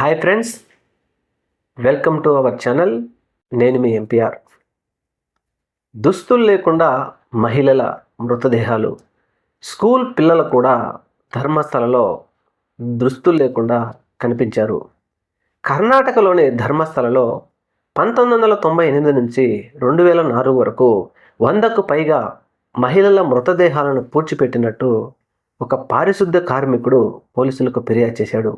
Hi friends welcome to our channel. నేను మీ MPR దుస్తులు లేకుండా మహిళల మృతదేహాలు. స్కూల్ పిల్లలు కూడా ధర్మస్థలలో దుస్తులు లేకుండా కనిపించారు. కర్ణాటకలోని ధర్మస్థలలో పంతొమ్మిది వందల తొంభై ఎనిమిది నుంచి రెండు వేల నాలుగు వరకు వందకు పైగా మహిళల మృతదేహాలను పూడ్చిపెట్టినట్టు ఒక పారిశుద్ధ కార్మికుడు పోలీసులకు ఫిర్యాదు చేశాడు.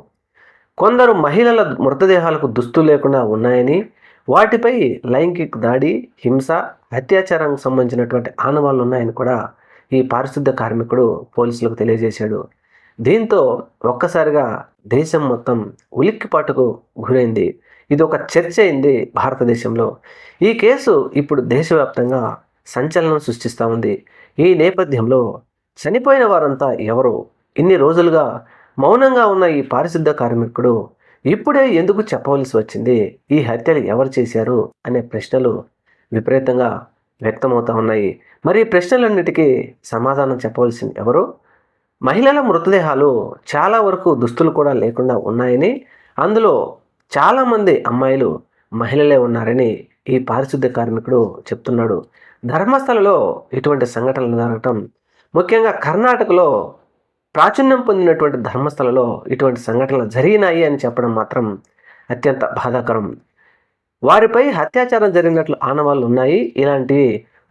కొందరు మహిళల మృతదేహాలకు దుస్తులు లేకుండా ఉన్నాయని వాటిపై లైంగిక దాడి హింస అత్యాచారానికి సంబంధించినటువంటి ఆనవాళ్ళు ఉన్నాయని కూడా ఈ పారిశుద్ధ కార్మికుడు పోలీసులకు తెలియజేశాడు. దీంతో ఒక్కసారిగా దేశం మొత్తం ఉలిక్కిపాటుకు గురైంది. ఇది ఒక చర్చ అయింది భారతదేశంలో. ఈ కేసు ఇప్పుడు దేశవ్యాప్తంగా సంచలనం సృష్టిస్తూ ఉంది. ఈ నేపథ్యంలో చనిపోయిన వారంతా ఎవరు? ఇన్ని రోజులుగా మౌనంగా ఉన్న ఈ పారిశుద్ధ కార్మికుడు ఇప్పుడే ఎందుకు చెప్పవలసి వచ్చింది? ఈ హత్యలు ఎవరు చేశారు? అనే ప్రశ్నలు విపరీతంగా వ్యక్తమవుతూ ఉన్నాయి. మరి ఈ ప్రశ్నలన్నిటికీ సమాధానం చెప్పవలసింది ఎవరు? మహిళల మృతదేహాలు చాలా వరకు దుస్తులు కూడా లేకుండా ఉన్నాయని అందులో చాలామంది అమ్మాయిలు మహిళలే ఉన్నారని ఈ పారిశుద్ధ్య కార్మికుడు చెప్తున్నాడు. ధర్మస్థలలో ఇటువంటి సంఘటనలు జరగటం ముఖ్యంగా కర్ణాటకలో ప్రాచుర్యం పొందినటువంటి ధర్మస్థలలో ఇటువంటి సంఘటనలు జరిగినాయి అని చెప్పడం మాత్రం అత్యంత బాధాకరం. వారిపై అత్యాచారం జరిగినట్లు ఆనవాళ్ళు ఉన్నాయి. ఇలాంటి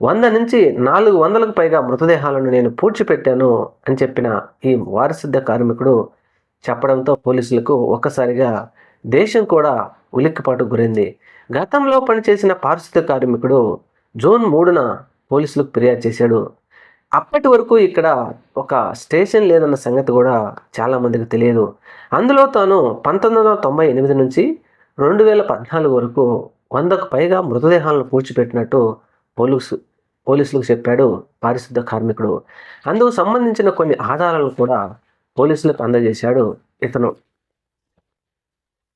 వంద నుంచి నాలుగు వందలకు పైగా మృతదేహాలను నేను పూడ్చిపెట్టాను అని చెప్పిన ఈ వారసిద్ధ కార్మికుడు చెప్పడంతో పోలీసులకు ఒక్కసారిగా దేశం కూడా ఉలిక్కిపాటు గురైంది. గతంలో పనిచేసిన పారిశుద్ధ కార్మికుడు జూన్ మూడున పోలీసులకు ఫిర్యాదు చేశాడు. అప్పటి వరకు ఇక్కడ ఒక స్టేషన్ లేదన్న సంగతి కూడా చాలామందికి తెలియదు. అందులో తాను పంతొమ్మిది వందల తొంభై ఎనిమిది నుంచి రెండు వేల పద్నాలుగు వరకు వందకు పైగా మృతదేహాలను పూడ్చిపెట్టినట్టు పోలీసు పోలీసులకు చెప్పాడు పారిశుద్ధ కార్మికుడు. అందుకు సంబంధించిన కొన్ని ఆధారాలను కూడా పోలీసులకు అందజేశాడు ఇతను.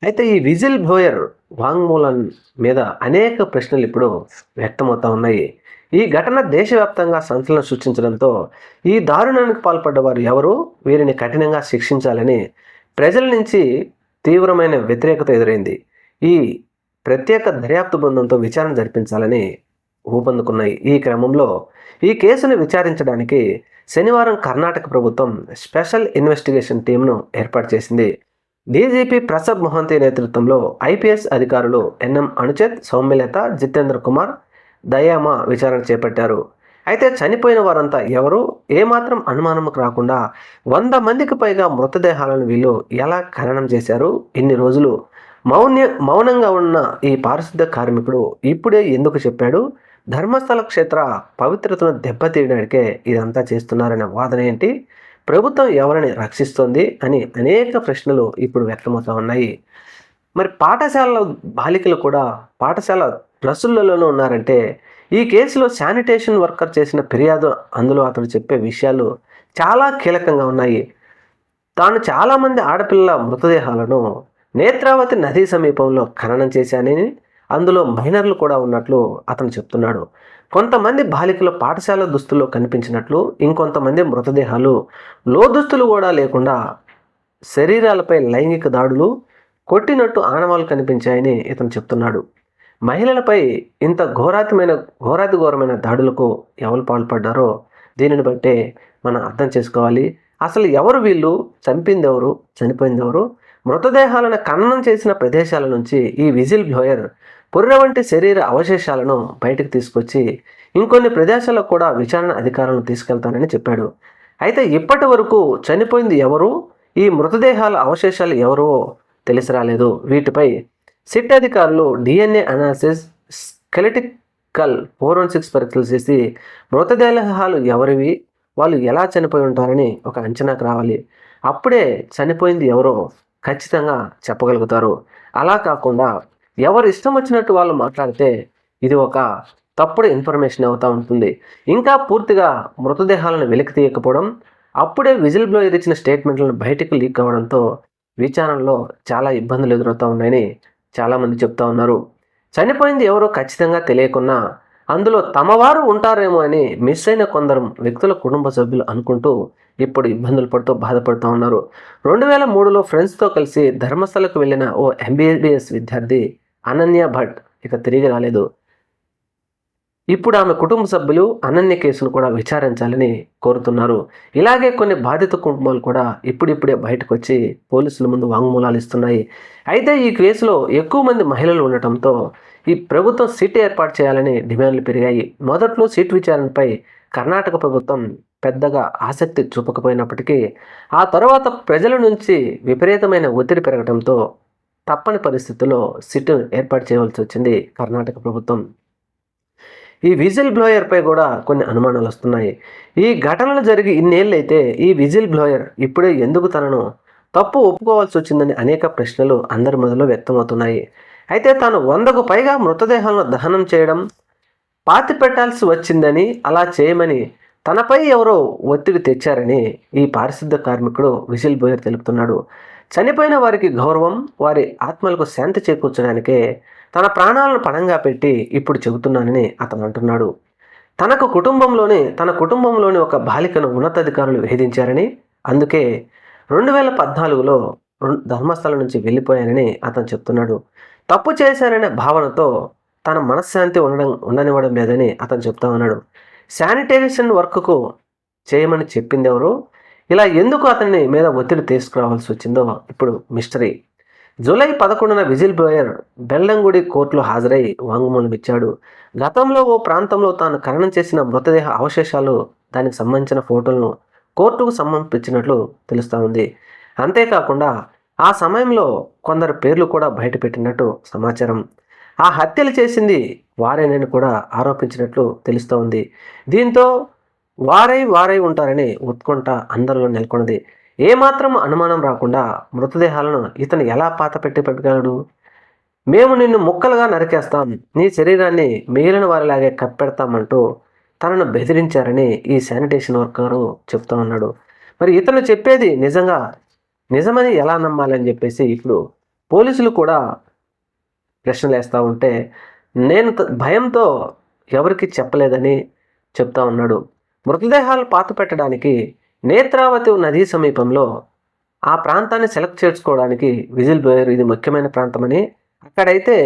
అయితే ఈ విజిల్ బ్లోయర్ వాంగ్మూలం మీద అనేక ప్రశ్నలు ఇప్పుడు వ్యక్తమవుతా ఉన్నాయి. ఈ ఘటన దేశవ్యాప్తంగా సంచలనం సృష్టించడంతో ఈ దారుణానికి పాల్పడ్డ వారు ఎవరు? వీరిని కఠినంగా శిక్షించాలని ప్రజల నుంచి తీవ్రమైన వ్యతిరేకత ఎదురైంది. ఈ ప్రత్యేక దర్యాప్తు బృందంతో విచారణ జరిపించాలని ఊపందుకున్నాయి. ఈ క్రమంలో ఈ కేసును విచారించడానికి శనివారం కర్ణాటక ప్రభుత్వం స్పెషల్ ఇన్వెస్టిగేషన్ టీంను ఏర్పాటు చేసింది. డీజీపీ ప్రసబ్ మొహంతి నేతృత్వంలో ఐపీఎస్ అధికారులు ఎన్ఎం అణుచేత్ సౌమ్యలత జితేంద్ర కుమార్ దయామా విచారణ చేపట్టారు. అయితే చనిపోయిన వారంతా ఎవరు ఏమాత్రం అనుమానంకు రాకుండా వంద మందికి పైగా మృతదేహాలను వీళ్ళు ఎలా ఖననం చేశారు? ఇన్ని రోజులు? మౌన్య మౌనంగా ఉన్న ఈ పారిశుద్ధ కార్మికుడు ఇప్పుడే ఎందుకు చెప్పాడు? ధర్మస్థల క్షేత్ర పవిత్రతను దెబ్బతీయడానికే ఇదంతా చేస్తున్నారనే వాదన ఏంటి? ప్రభుత్వం ఎవరిని రక్షిస్తోంది అని అనేక ప్రశ్నలు ఇప్పుడు వ్యక్తమవుతూ ఉన్నాయి. మరి పాఠశాల బాలికలు కూడా పాఠశాల డ్రెస్సులలోనూ ఉన్నారంటే ఈ కేసులో శానిటేషన్ వర్కర్ చేసిన ఫిర్యాదు అందులో అతడు చెప్పే విషయాలు చాలా కీలకంగా ఉన్నాయి. తాను చాలామంది ఆడపిల్లల మృతదేహాలను నేత్రావతి నదీ సమీపంలో ఖననం చేశానని అందులో మైనర్లు కూడా ఉన్నట్లు అతను చెప్తున్నాడు. కొంతమంది బాలికలు పాఠశాల దుస్తుల్లో కనిపించినట్లు ఇంకొంతమంది మృతదేహాలు లోదుస్తులు కూడా లేకుండా శరీరాలపై లైంగిక దాడులు కొట్టినట్టు ఆనవాలు కనిపించాయని ఇతను చెప్తున్నాడు. మహిళలపై ఇంత ఘోరాతిమైన ఘోరాతి ఘోరమైన దాడులకు ఎవరు పాల్పడ్డారో దీనిని బట్టే మనం అర్థం చేసుకోవాలి. అసలు ఎవరు వీళ్ళు? చంపింది ఎవరు చనిపోయింది ఎవరు మృతదేహాలను ఖననం చేసిన ప్రదేశాల నుంచి ఈ విజిల్ బ్లోయర్ పుర్ర వంటి శరీర అవశేషాలను బయటకు తీసుకొచ్చి ఇంకొన్ని ప్రదేశాలకు కూడా విచారణ అధికారులను తీసుకెళ్తానని చెప్పాడు. అయితే ఇప్పటి వరకు చనిపోయింది ఎవరు? ఈ మృతదేహాల అవశేషాలు ఎవరో తెలిసి రాలేదు. వీటిపై సిట్ అధికారులు DNA analysis skeletal four one six పరీక్షలు చేసి మృతదేహాలు ఎవరివి వాళ్ళు ఎలా చనిపోయి ఉంటారని ఒక అంచనాకు రావాలి. అప్పుడే చనిపోయింది ఎవరో ఖచ్చితంగా చెప్పగలుగుతారు. అలా కాకుండా ఎవరు ఇష్టం వచ్చినట్టు వాళ్ళు మాట్లాడితే ఇది ఒక తప్పుడు ఇన్ఫర్మేషన్ అవుతూ ఉంటుంది. ఇంకా పూర్తిగా మృతదేహాలను వెలికి తీయకపోవడం అప్పుడే విజిల్ బ్లోయర్ ఇచ్చిన స్టేట్మెంట్లను బయటకు లీక్ అవ్వడంతో విచారణలో చాలా ఇబ్బందులు ఎదురవుతూ ఉన్నాయని చాలామంది చెప్తా ఉన్నారు. చనిపోయింది ఎవరో ఖచ్చితంగా తెలియకున్నా అందులో తమవారు ఉంటారేమో అని మిస్ అయిన కొందరు వ్యక్తుల కుటుంబ సభ్యులు అనుకుంటూ ఇప్పుడు ఇబ్బందులు పడుతూ బాధపడుతూ ఉన్నారు. రెండు వేల మూడులో ఫ్రెండ్స్తో కలిసి ధర్మస్థలకు వెళ్ళిన ఓ ఎంబీబీఎస్ విద్యార్థి అనన్య భట్ ఇక తిరిగి రాలేదు. ఇప్పుడు ఆమె కుటుంబ సభ్యులు అనన్య కేసును కూడా విచారించాలని కోరుతున్నారు. ఇలాగే కొన్ని బాధిత కుటుంబాలు కూడా ఇప్పుడిప్పుడే బయటకు వచ్చి పోలీసుల ముందు వాంగ్మూలాలు ఇస్తున్నాయి. అయితే ఈ కేసులో ఎక్కువ మంది మహిళలు ఉండటంతో ఈ ప్రభుత్వం సిట్ ఏర్పాటు చేయాలని డిమాండ్లు పెరిగాయి. మొదట్లో సిట్ విచారణపై కర్ణాటక ప్రభుత్వం పెద్దగా ఆసక్తి చూపకపోయినప్పటికీ ఆ తర్వాత ప్రజల నుంచి విపరీతమైన ఒత్తిడి పెరగడంతో తప్పని పరిస్థితుల్లో సిట్ ఏర్పాటు చేయవలసి వచ్చింది కర్ణాటక ప్రభుత్వం. ఈ విజిల్ బ్లోయర్పై కూడా కొన్ని అనుమానాలు వస్తున్నాయి. ఈ ఘటనలు జరిగి ఇన్నేళ్ళైతే ఈ విజిల్ బ్లోయర్ ఇప్పుడే ఎందుకు తనను తప్పు ఒప్పుకోవాల్సి వచ్చిందని అనేక ప్రశ్నలు అందరి మొదలు వ్యక్తమవుతున్నాయి. అయితే తాను వందకు పైగా మృతదేహాలను దహనం చేయడం పాతి పెట్టాల్సి వచ్చిందని అలా చేయమని తనపై ఎవరో ఒత్తిడి తెచ్చారని ఈ పారిశుద్ధ కార్మికుడు విజిల్ బోయర్ తెలుపుతున్నాడు. చనిపోయిన వారికి గౌరవం వారి ఆత్మలకు శాంతి చేకూర్చడానికే తన ప్రాణాలను పణంగా పెట్టి ఇప్పుడు చెబుతున్నానని అతను అంటున్నాడు. తనకు కుటుంబంలోని తన కుటుంబంలోని ఒక బాలికను ఉన్నతాధికారులు వేధించారని అందుకే రెండు వేల పద్నాలుగులో ధర్మస్థలం నుంచి వెళ్ళిపోయానని అతను చెప్తున్నాడు. తప్పు చేశారనే భావనతో తన మనశ్శాంతి ఉండడం ఉండనివ్వడం లేదని అతను చెప్తా ఉన్నాడు. శానిటైజేషన్ వర్క్కు చేయమని చెప్పింది ఎవరు ఇలా ఎందుకు అతని మీద ఒత్తిడి తీసుకురావాల్సి వచ్చిందో ఇప్పుడు మిస్టరీ. జూలై పదకొండున విజిల్ బ్లోయర్ బెల్లంగుడి కోర్టులో హాజరై వాంగ్మూలమిచ్చాడు గతంలో ఓ ప్రాంతంలో తాను ఖననం చేసిన మృతదేహ అవశేషాలు దానికి సంబంధించిన ఫోటోలను కోర్టుకు సమర్పించినట్లు తెలుస్తూ ఉంది. అంతేకాకుండా ఆ సమయంలో కొందరు పేర్లు కూడా బయటపెట్టినట్టు సమాచారం. ఆ హత్యలు చేసింది వారేనని కూడా ఆరోపించినట్లు తెలుస్తూ ఉంది. దీంతో వారై వారై ఉంటారని ఉత్కంఠ అందరిలో నెలకొన్నది. ఏమాత్రం అనుమానం రాకుండా మృతదేహాలను ఇతను ఎలా పాత పెట్టి పెట్టగలడు మేము నిన్ను ముక్కలుగా నరికేస్తాం. నీ శరీరాన్ని మిగిలిన వారిలాగే కప్పెడతామంటూ తనను బెదిరించారని ఈ శానిటేషన్ వర్కరు చెప్తా ఉన్నాడు. మరి ఇతను చెప్పేది నిజంగా నిజమని ఎలా నమ్మాలని చెప్పేసి ఇప్పుడు పోలీసులు కూడా ప్రశ్నలు వేస్తూ ఉంటే నేను భయంతో ఎవరికి చెప్పలేదని చెప్తా ఉన్నాడు. మృతదేహాలు పాత పెట్టడానికి నేత్రావతి నదీ సమీపంలో ఆ ప్రాంతాన్ని సెలెక్ట్ చేసుకోవడానికి విజిల్ బ్లోయర్ ఇది ముఖ్యమైన ప్రాంతమని. అక్కడైతే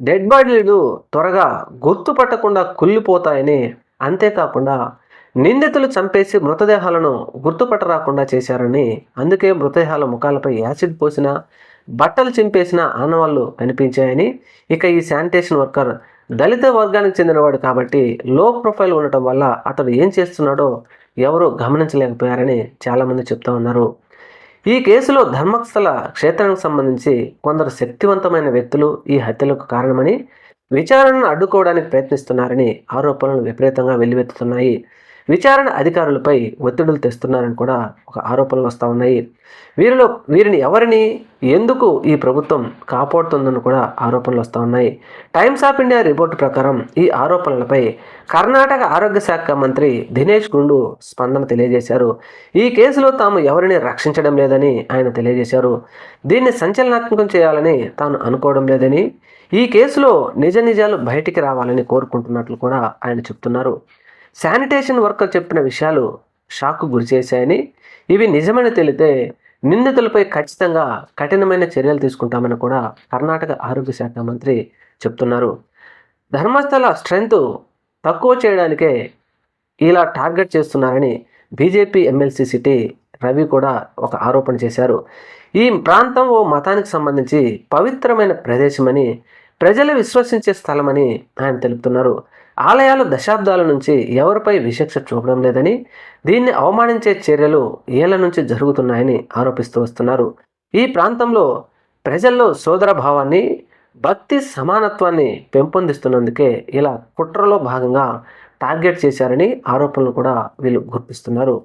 డెడ్ బాడీలు త్వరగా గుర్తుపట్టకుండా కుళ్ళిపోతాయని అంతేకాకుండా నిందితులు చంపేసి మృతదేహాలను గుర్తుపట్టరాకుండా చేశారని అందుకే మృతదేహాల ముఖాలపై యాసిడ్ పోసిన బట్టలు చింపేసిన ఆనవాళ్ళు కనిపించాయని. ఇక ఈ శానిటేషన్ వర్కర్ దళిత వర్గానికి చెందినవాడు కాబట్టి లో ప్రొఫైల్ ఉండటం వల్ల అతడు ఏం చేస్తున్నాడో ఎవరూ గమనించలేకపోయారని చాలామంది చెప్తా ఉన్నారు. ఈ కేసులో ధర్మస్థల క్షేత్రానికి సంబంధించి కొందరు శక్తివంతమైన వ్యక్తులు ఈ హత్యలకు కారణమని విచారణను అడ్డుకోవడానికి ప్రయత్నిస్తున్నారని ఆరోపణలు విపరీతంగా వెల్లువెత్తుతున్నాయి. విచారణ అధికారులపై ఒత్తిడులు తెస్తున్నారని కూడా ఒక ఆరోపణలు వస్తూ ఉన్నాయి. వీరిలో వీరిని ఎవరిని ఎందుకు ఈ ప్రభుత్వం కాపాడుతుందని కూడా ఆరోపణలు వస్తూ ఉన్నాయి. టైమ్స్ ఆఫ్ ఇండియా రిపోర్టు ప్రకారం ఈ ఆరోపణలపై కర్ణాటక ఆరోగ్య శాఖ మంత్రి దినేష్ గుండు స్పందన తెలియజేశారు. ఈ కేసులో తాము ఎవరిని రక్షించడం లేదని ఆయన తెలియజేశారు. దీన్ని సంచలనాత్మకం చేయాలని తాను అనుకోవడం లేదని ఈ కేసులో నిజ నిజాలు బయటికి రావాలని కోరుకుంటున్నట్లు కూడా ఆయన చెప్తున్నారు. శానిటేషన్ వర్కర్ చెప్పిన విషయాలు షాక్కు గురిచేశాయని ఇవి నిజమని తెలితే నిందితులపై ఖచ్చితంగా కఠినమైన చర్యలు తీసుకుంటామని కూడా కర్ణాటక ఆరోగ్య శాఖ మంత్రి చెప్తున్నారు. ధర్మస్థల స్ట్రెంగ్త్ తక్కువ చేయడానికే ఇలా టార్గెట్ చేస్తున్నారని బీజేపీ ఎమ్మెల్సీ సిటీ రవి కూడా ఒక ఆరోపణ చేశారు. ఈ ప్రాంతం ఓ మతానికి సంబంధించి పవిత్రమైన ప్రదేశమని ప్రజలు విశ్వసించే స్థలమని ఆయన తెలుపుతున్నారు. ఆలయాలు దశాబ్దాల నుంచి ఎవరిపై విశక్ష చూపడం లేదని దీన్ని అవమానించే చర్యలు ఏళ్ళ నుంచి జరుగుతున్నాయని ఆరోపిస్తూ వస్తున్నారు. ఈ ప్రాంతంలో ప్రజల్లో సోదర భావాన్ని భక్తి సమానత్వాన్ని పెంపొందిస్తున్నందుకే ఇలా కుట్రలో భాగంగా టార్గెట్ చేశారని ఆరోపణలు కూడా వీళ్ళు గుర్తిస్తున్నారు.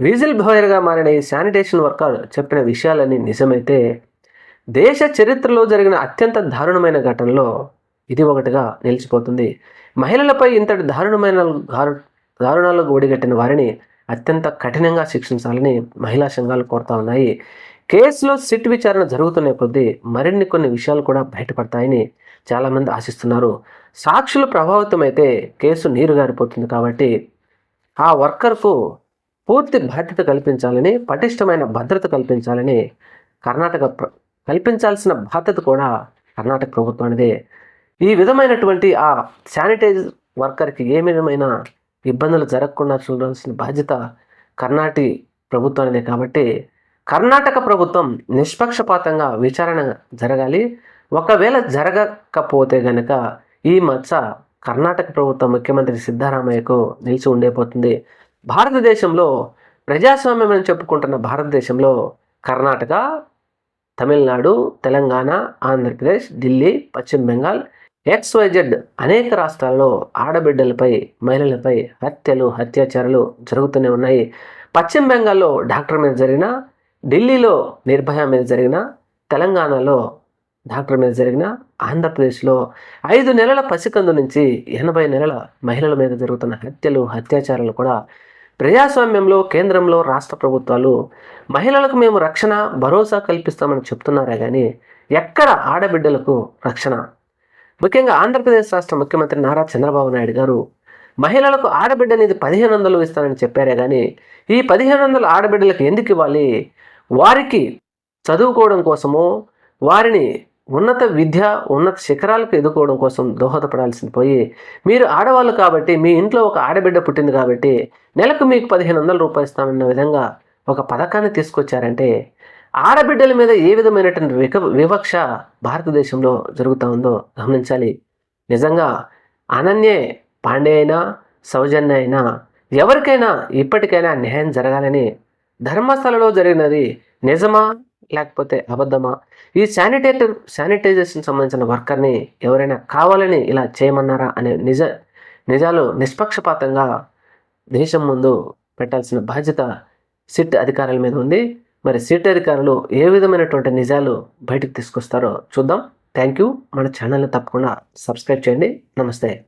విజిల్ భోయర్గా మారిన ఈ శానిటేషన్ వర్కర్ చెప్పిన విషయాలన్నీ నిజమైతే దేశ చరిత్రలో జరిగిన అత్యంత దారుణమైన ఘటనలో ఇది ఒకటిగా నిలిచిపోతుంది. మహిళలపై ఇంతటి దారుణమైన దారుణాలకు ఒడిగట్టిన వారిని అత్యంత కఠినంగా శిక్షించాలని మహిళా సంఘాలు కోరుతా ఉన్నాయి. కేసులో సిట్ విచారణ జరుగుతున్న కొద్దీ మరిన్ని కొన్ని విషయాలు కూడా బయటపడతాయని చాలామంది ఆశిస్తున్నారు. సాక్షులు ప్రభావితమైతే కేసు నీరు గారిపోతుంది కాబట్టి ఆ వర్కర్కు పూర్తి బాధ్యత కల్పించాలని పటిష్టమైన భద్రత కల్పించాలని కర్ణాటక కల్పించాల్సిన బాధ్యత కూడా కర్ణాటక ప్రభుత్వానిదే. ఈ విధమైనటువంటి ఆ శానిటైజ్ వర్కర్కి ఏ విధమైన ఇబ్బందులు జరగకుండా చూడాల్సిన బాధ్యత కర్ణాటి ప్రభుత్వానిదే కాబట్టి కర్ణాటక ప్రభుత్వం నిష్పక్షపాతంగా విచారణ జరగాలి. ఒకవేళ జరగకపోతే గనక ఈ మచ్చ కర్ణాటక ప్రభుత్వం ముఖ్యమంత్రి సిద్ధరామయ్యకు నిలిచి ఉండేపోతుంది. భారతదేశంలో ప్రజాస్వామ్యం అని చెప్పుకుంటున్న భారతదేశంలో కర్ణాటక తమిళనాడు తెలంగాణ ఆంధ్రప్రదేశ్ ఢిల్లీ పశ్చిమ బెంగాల్ ఎక్స్వైజెడ్ అనేక రాష్ట్రాల్లో ఆడబిడ్డలపై మహిళలపై హత్యలు అత్యాచారాలు జరుగుతూనే ఉన్నాయి. పశ్చిమ బెంగాల్లో డాక్టర్ మీద జరిగిన ఢిల్లీలో నిర్భయ మీద జరిగిన తెలంగాణలో డాక్టర్ మీద జరిగిన ఆంధ్రప్రదేశ్లో ఐదు నెలల పసికందు నుంచి ఎనభై నెలల మహిళల మీద జరుగుతున్న హత్యలు అత్యాచారాలు కూడా ప్రజాస్వామ్యంలో కేంద్రంలో రాష్ట్ర ప్రభుత్వాలు మహిళలకు మేము రక్షణ భరోసా కల్పిస్తామని చెప్తున్నారే కానీ ఎక్కడ ఆడబిడ్డలకు రక్షణ ముఖ్యంగా ఆంధ్రప్రదేశ్ రాష్ట్ర ముఖ్యమంత్రి నారా చంద్రబాబు నాయుడు గారు మహిళలకు ఆడబిడ్డ అనేది పదిహేను వందలు ఇస్తానని చెప్పారే కానీ ఈ పదిహేను వందల ఆడబిడ్డలకు ఎందుకు ఇవ్వాలి? వారికి చదువుకోవడం కోసమో వారిని ఉన్నత విద్య ఉన్నత శిఖరాలకు ఎదుర్కోవడం కోసం దోహదపడాల్సింది పోయి మీరు ఆడవాళ్ళు కాబట్టి మీ ఇంట్లో ఒక ఆడబిడ్డ పుట్టింది కాబట్టి నెలకు మీకు పదిహేను వందల రూపాయలు ఇస్తామన్న విధంగా ఒక పథకాన్ని తీసుకొచ్చారంటే ఆడబిడ్డల మీద ఏ విధమైనటువంటి విక వివక్ష భారతదేశంలో జరుగుతూ ఉందో గమనించాలి. నిజంగా అనన్యే పాండే అయినా సౌజన్య అయినా ఎవరికైనా ఇప్పటికైనా న్యాయం జరగాలని ధర్మస్థలలో జరిగినది నిజమా లేకపోతే అబద్ధమా? ఈ శానిటేటర్ శానిటైజేషన్ సంబంధించిన వర్కర్ని ఎవరైనా కావాలని ఇలా చేయమన్నారా అనే నిజ నిజాలు నిష్పక్షపాతంగా దేశం ముందు పెట్టాల్సిన బాధ్యత సిట్ అధికారుల మీద ఉంది. మరి సిట్ అధికారులు ఏ విధమైనటువంటి నిజాలు బయటకు తీసుకొస్తారో చూద్దాం. థ్యాంక్ యూ మన ఛానల్ని తప్పకుండా సబ్స్క్రైబ్ చేయండి. నమస్తే.